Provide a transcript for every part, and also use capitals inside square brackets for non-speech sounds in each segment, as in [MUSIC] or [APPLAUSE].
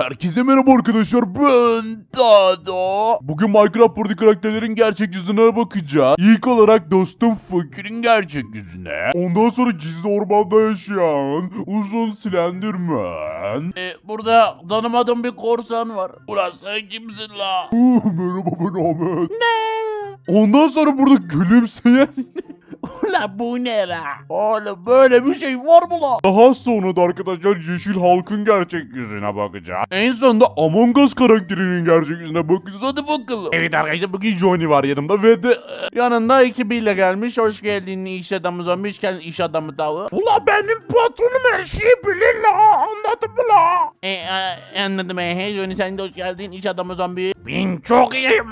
Herkese merhaba arkadaşlar ben Dado. Bugün Minecraft Party karakterlerin gerçek yüzüne bakacağız. İlk olarak dostum Fakir'in gerçek yüzüne. Ondan sonra gizli ormanda yaşayan uzun Slenderman. Ee, burada tanımadığım bir korsan var. Ulan sen kimsin la? Uh, merhaba ben Ahmet. Ondan sonra burada gülümseyen Ulan bu ne la? Oğlum böyle bir şey var mı la? daha sonra da arkadaşlar Yeşil Halk'ın gerçek yüzüne bakacağız. En sonunda Among Us karakterinin gerçek yüzüne bakacağız. Hadi bakalım. Evet arkadaşlar bugün Johnny var yanımda ve de e, Yanında ekibiyle gelmiş. Hoş geldin iş adamı zombi. Hoş geldin iş adamı tavuğu. Ula benim patronum her şeyi bilir la. Anladın mı la? E, e, anladım e. Hey Johnny sen de hoş geldin iş adamı zombi. Ben çok iyiyim.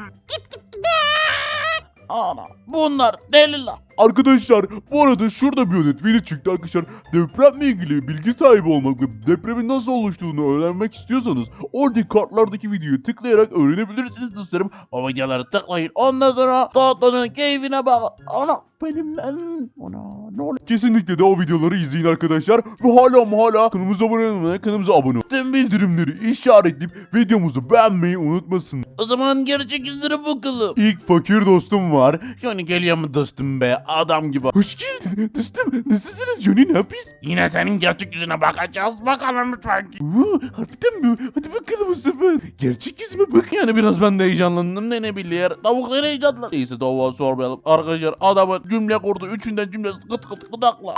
Ana bunlar deli la. Arkadaşlar bu arada şurada bir adet video çıktı arkadaşlar. Depremle ilgili bilgi sahibi olmak ve depremin nasıl oluştuğunu öğrenmek istiyorsanız oradaki kartlardaki videoyu tıklayarak öğrenebilirsiniz dostlarım. O videoları tıklayın. Ondan sonra tatlının keyfine bakın. Ana benim ben. Ana ne oluyor? Kesinlikle de o videoları izleyin arkadaşlar. Ve hala ama hala kanalımıza abone olmayı, kanalımıza abone. Tüm bildirimleri işaretleyip videomuzu beğenmeyi unutmasın. O zaman gerçek yüzüne bakalım. İlk fakir dostum var. Johnny geliyor mu dostum be? Adam gibi. Hoş geldin dostum. Nasılsınız Johnny ne yapıyorsun? Yine senin gerçek yüzüne bakacağız. Bakalım lütfen. Oo, harbiden mi? Hadi bakalım o zaman. Gerçek yüzüme bak. Yani biraz ben de heyecanlandım ne ne bilir. Tavukları heyecanlı. Neyse tavuğa sormayalım. Arkadaşlar adamın cümle kurdu. Üçünden cümlesi kıt kıt gıdakla.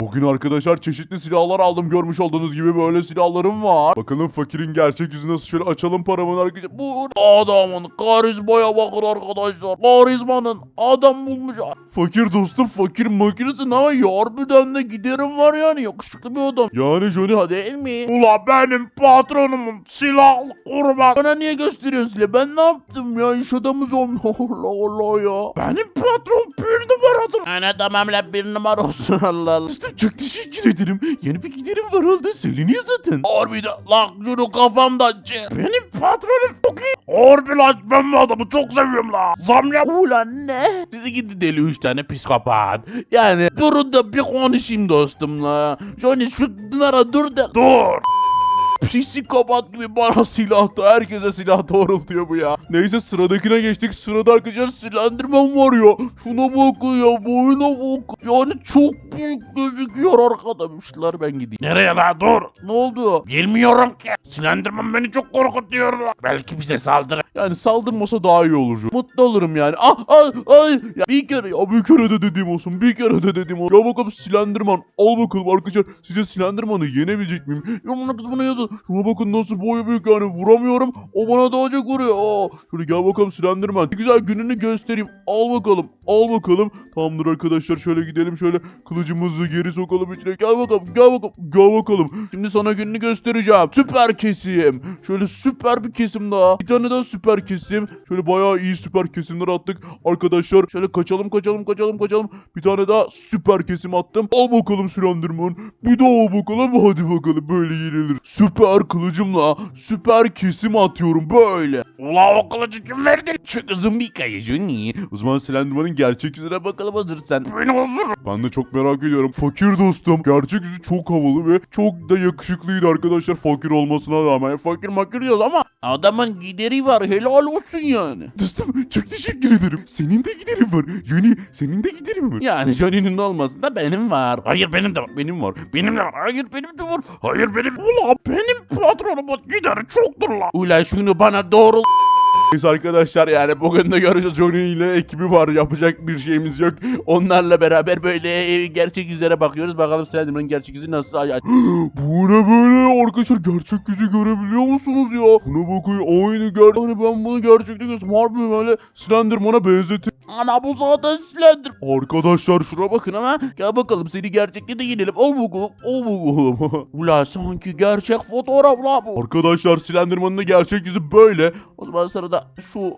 Bugün arkadaşlar çeşitli silahlar aldım. Görmüş olduğunuz gibi böyle silahlarım var. Bakalım fakirin gerçek yüzü nasıl şöyle açalım paramın arkadaşlar. Bu adamın karizmaya bakın arkadaşlar. Karizmanın adam bulmuş. fakir dostum fakir Fakirsin ama harbiden de giderim var yani. Yakışıklı bir adam. Yani Johnny hadi. Değil mi? Ula benim patronumun silahlı kurban. Bana niye gösteriyorsun silahı? Ben ne yaptım ya? İş adamı zombi. [LAUGHS] Allah Allah ya. Benim patron bir numaradır. Ana tamam bir numara olsun Allah Allah. Çok teşekkür ederim. Yeni bir giderim var oldu. Söyleniyor zaten. Harbiden lan şunu kafamdan çık. Benim patronum çok iyi. Harbi lan ben bu adamı çok seviyorum la. Zam yap. Ulan ne? Sizi gidi deli üç tane psikopat. Yani durun da bir konuşayım dostumla. Johnny şunlara dur da. Dur. Psikopat gibi bana silah da herkese silah doğrultuyor bu ya. Neyse sıradakine geçtik. Sırada arkadaşlar Slenderman var ya. Şuna bakın ya boyuna bak. Yani çok büyük gözüküyor arkadaşlar ben gideyim. Nereye la dur. Ne oldu? Bilmiyorum ki. Slenderman beni çok korkutuyor. Belki bize saldırır. Yani saldırmasa daha iyi olur. Mutlu olurum yani. Ah ay ay. Ya bir kere ya. Bir kere de dediğim olsun. Bir kere de dediğim olsun. Ya bakalım Slenderman. Al bakalım arkadaşlar. Size Slenderman'ı yenebilecek miyim? Yorumuna kısmına yazın. Şuna bakın nasıl boyu büyük yani vuramıyorum. O bana daha çok vuruyor. Aa, şöyle gel bakalım Slenderman. Güzel gününü göstereyim. Al bakalım. Al bakalım. Tamamdır arkadaşlar şöyle gidelim şöyle kılıcımızı geri sokalım içine. Gel bakalım gel bakalım. Gel bakalım. Şimdi sana gününü göstereceğim. Süper kesim. Şöyle süper bir kesim daha. Bir tane daha süper kesim. Şöyle bayağı iyi süper kesimler attık. Arkadaşlar şöyle kaçalım kaçalım kaçalım kaçalım. Bir tane daha süper kesim attım. Al bakalım Slenderman. Bir daha al bakalım. Hadi bakalım böyle yenilir. Süper kılıcımla süper kesim atıyorum böyle. Ula o kılıcı kim verdi? Çok uzun bir hikaye Johnny. O zaman Slenderman'ın gerçek yüzüne bakalım hazırsan. Beni hazır. Ben de çok merak ediyorum. Fakir dostum. Gerçek yüzü çok havalı ve çok da yakışıklıydı arkadaşlar. Fakir olmasına rağmen. Fakir makir diyoruz ama. Adamın gideri var helal olsun yani. Dostum çok teşekkür ederim. Senin de giderin var. Johnny senin de giderin var. Yani Johnny'nin olmasın da benim var. Hayır benim de var. Benim var. Benim de var. Hayır benim de var. Hayır benim. Ula benim patronumun gideri çoktur la. Ula şunu bana doğru Neyse arkadaşlar yani bugün de görüşürüz. Johnny ile ekibi var. Yapacak bir şeyimiz yok. Onlarla beraber böyle e, gerçek yüzlere bakıyoruz. Bakalım Slenderman'ın gerçek yüzü nasıl? [GASPS] Bu ne böyle arkadaşlar gerçek yüzü görebiliyor musunuz ya? Şuna bakın aynı ger... Hani ben bunu gerçekte görsem harbi böyle Slenderman'a benzetim. Ana bu zaten Slender. Arkadaşlar şuna bakın. Ama gel bakalım seni gerçekte de yenelim. Al bakalım. Al bakalım. Ula sanki gerçek fotoğraf la bu. Arkadaşlar Slenderman'ın da gerçek yüzü böyle. O zaman sırada şu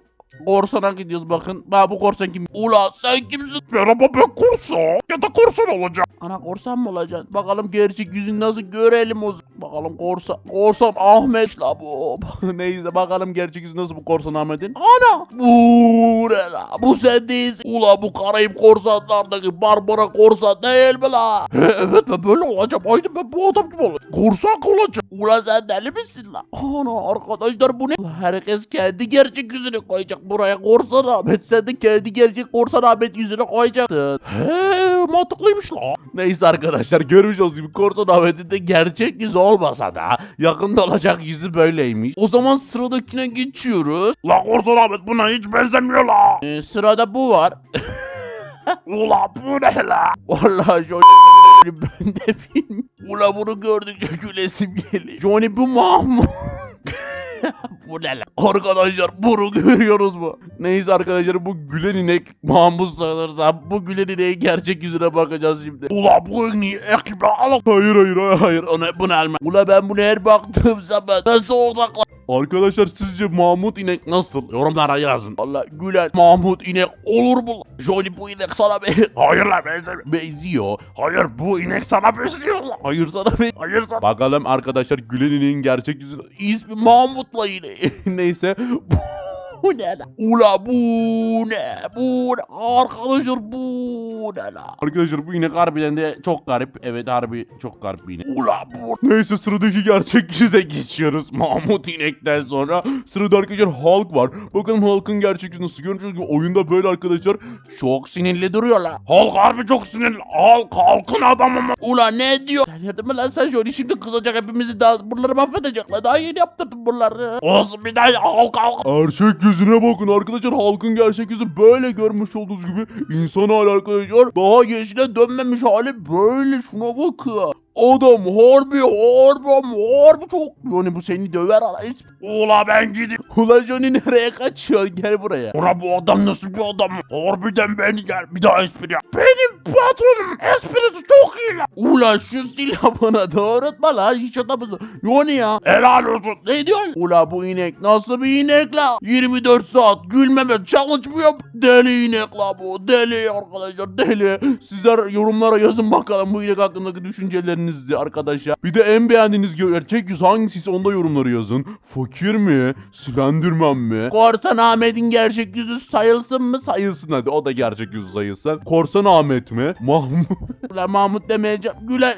korsana gidiyoruz bakın. Bak bu korsan kim? Ula sen kimsin? Merhaba ben korsan. Ya da korsan olacağım. Ana korsan mı olacaksın? Bakalım gerçek yüzünü nasıl görelim o zaman. Bakalım korsan. Korsan Ahmet la bu. Neyse bakalım gerçek yüzü nasıl bu korsan Ahmet'in. Ana! Bu ne la? Bu sen değilsin. Ula bu Karayip korsanlardaki Barbara korsan değil mi la? He, evet ben böyle olacağım. Haydi ben bu adam gibi olacağım. Korsan olacağım. Ulan sen deli misin lan? Ana arkadaşlar bu ne? Herkes kendi gerçek yüzünü koyacak buraya. Korsan Ahmet sen de kendi gerçek Korsan Ahmet yüzünü koyacaktın. He mantıklıymış lan. Neyse arkadaşlar görmüş olduğunuz gibi Korsan Ahmet'in de gerçek yüzü olmasa da yakında olacak yüzü böyleymiş. O zaman sıradakine geçiyoruz. La Korsan Ahmet buna hiç benzemiyor la. Ee, sırada bu var. [LAUGHS] Ula bu ne la? Vallahi Johnny ben de bilmiyorum. Ula bunu gördükçe gülesim geliyor. Johnny bu Mahmut. [LAUGHS] bu ne lan? Arkadaşlar bunu [LAUGHS] görüyoruz mu? Neyse arkadaşlar bu gülen inek Mahmut sanırsam bu gülen ineğin gerçek yüzüne bakacağız şimdi. Ula bu iğneyi ekibe alın. Hayır hayır hayır. hayır. Onu, bunu alma. Ula ben bunu her baktığım zaman nasıl odaklan... Arkadaşlar sizce Mahmut inek nasıl? Yorumlara yazın. Valla gülen Mahmut inek olur mu? lan? Johnny bu inek sana be [LAUGHS] Hayır la benzemiyor. benziyor. Hayır bu inek sana benziyor la. Hayır sana be Hayır sana. Bakalım arkadaşlar gülen ineğin gerçek yüzünü. İsmi Mahmut'la yine. [LAUGHS] Neyse. Bu ne lan? Ula bu ne? Bu ne? Arkadaşlar bu ne lan? Arkadaşlar bu inek harbiden de çok garip. Evet harbi çok garip bir inek. Ula bu Neyse sıradaki gerçek yüze geçiyoruz. [LAUGHS] Mahmut inekten sonra sırada arkadaşlar Hulk var. Bakalım Hulk'ın gerçek yüzü nasıl? Gördüğünüz gibi oyunda böyle arkadaşlar. çok sinirli duruyor lan. Hulk harbi çok sinirli. Hulk halkın adamı mı? Ula ne diyor? Delirdin mi lan sen Johnny şimdi kızacak hepimizi daha bunları mahvedecek lan. Daha yeni yaptım bunları. Olsun bir daha Hulk Hulk. Gerçek yüzüne bakın arkadaşlar. Hulk'ın gerçek yüzü böyle görmüş olduğunuz gibi. insan hali arkadaşlar. Daha yeşile dönmemiş hali böyle şuna bakın. Adam harbi harbi harbi çok. Johnny bu seni döver ala. Ula ben gideyim. Ulan Johnny nereye kaçıyor? Gel buraya. Ula bu adam nasıl bir adam? Harbiden beni gel. Bir daha espri yap. Benim patronum esprisi çok iyi la. Ulan şu silah [LAUGHS] bana doğrultma lan hiç adamısın. Johnny ya. Helal olsun. Ne diyorsun? Ula bu inek nasıl bir inek la? 24 saat gülmeme yap? Deli inek la bu. Deli arkadaşlar deli. Sizler yorumlara yazın bakalım bu inek hakkındaki düşüncelerinizi arkadaşlar. Bir de en beğendiğiniz gerçek yüz hangisi onda yorumları yazın. Fakir mi? Slenderman mi? Korsan Ahmet'in gerçek yüzü sayılsın mı? Sayılsın hadi o da gerçek yüzü sayılsın. Korsan Ahmet mi? Mahmut. [LAUGHS] Ulan Mahmut demeyeceğim. Gülen,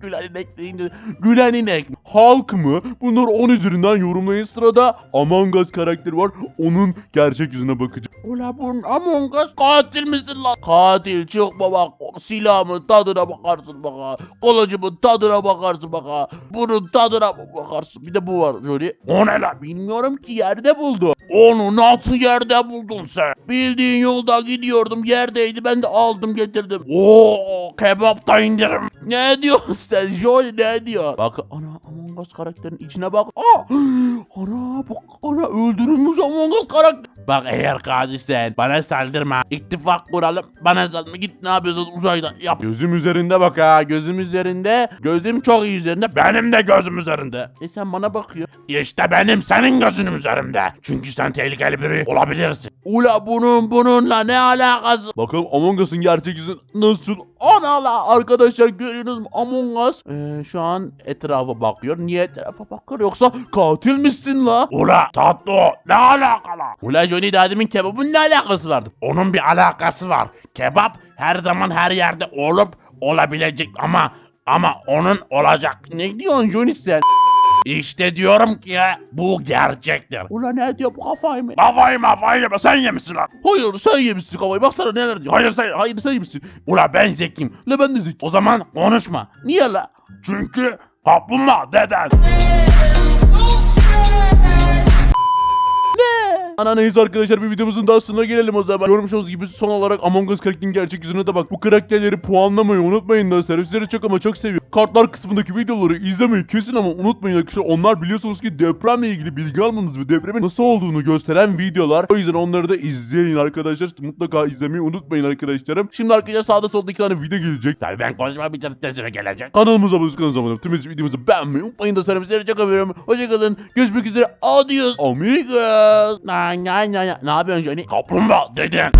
Gülen [LAUGHS] inek deyince. Gülen inek. Halk mı? Bunları 10 üzerinden yorumlayın. Sırada Among Us karakteri var. Onun gerçek yüzüne bakacağım. Ula bunun Among Us katil misin lan? Katil çıkma bak. Silahımın tadına bakarsın bak. Kılıcımın tadına bakarsın bak. Bunun tadına bakarsın. Bir de bu var Johnny. O ne la? Bilmiyorum ki yerde buldu. Onu nasıl yerde buldun sen? Bildiğin yolda gidiyordum yerdeydi ben de aldım getirdim. Oo kebapta indirim. Ne diyorsun sen Johnny ne diyor? Bak ana Among Us karakterin içine bak. Aa, [GASPS] ana bak ana öldürülmüş Among Us karakter. Bak eğer katilsen bana saldırma. İttifak kuralım. Bana saldırma git ne yapıyorsun uzayda yap. Gözüm üzerinde bak ha. Gözüm üzerinde. Gözüm çok iyi üzerinde. Benim de gözüm üzerinde. E sen bana bakıyor. İşte benim senin gözünün üzerinde. Çünkü sen tehlikeli biri olabilirsin. Ula bunun bununla ne alakası? Bakalım Among Us'ın gerçek yüzü nasıl? Ana la arkadaşlar görüyorsunuz mu Among Us Ee, şu an etrafa bakıyor. Niye etrafa bakıyor yoksa katil misin la? Ula tatlı. Ne alakalı? Ula Johnny daha demin kebabın ne alakası vardı? Onun bir alakası var. Kebap her zaman her yerde olup olabilecek ama ama onun olacak. Ne diyorsun Johnny sen? İşte diyorum ki bu gerçektir. Ula ne diyor bu kafayı mı? Kafayı mafayı yeme sen yemişsin lan. Hayır sen yemişsin kafayı baksana neler diyor. Hayır sen Hayır sen yemişsin. Ula ben zekiyim. La ben de zeki. O zaman konuşma. Niye la? Çünkü kaplumbağa deden. Ana neyse arkadaşlar bir videomuzun daha sonuna gelelim o zaman. Görmüş olduğunuz gibi son olarak Among Us karakterinin gerçek yüzüne de bak. Bu karakterleri puanlamayı unutmayın da servisleri çok ama çok seviyor. Kartlar kısmındaki videoları izlemeyi kesin ama unutmayın arkadaşlar. Onlar biliyorsunuz ki depremle ilgili bilgi almanız ve depremin nasıl olduğunu gösteren videolar. O yüzden onları da izleyin arkadaşlar. Mutlaka izlemeyi unutmayın arkadaşlarım. Şimdi arkadaşlar sağda solda iki tane video gelecek. Tabii ben konuşma bir süre gelecek. Kanalımıza abone olmayı unutmayın. Tüm videomuzu beğenmeyi unutmayın da servisleri çok öpüyorum. Hoşçakalın. Görüşmek üzere. Adios. Amigos. Na. Ne yapıyorsun Johnny? Kaplumbağa. Hey!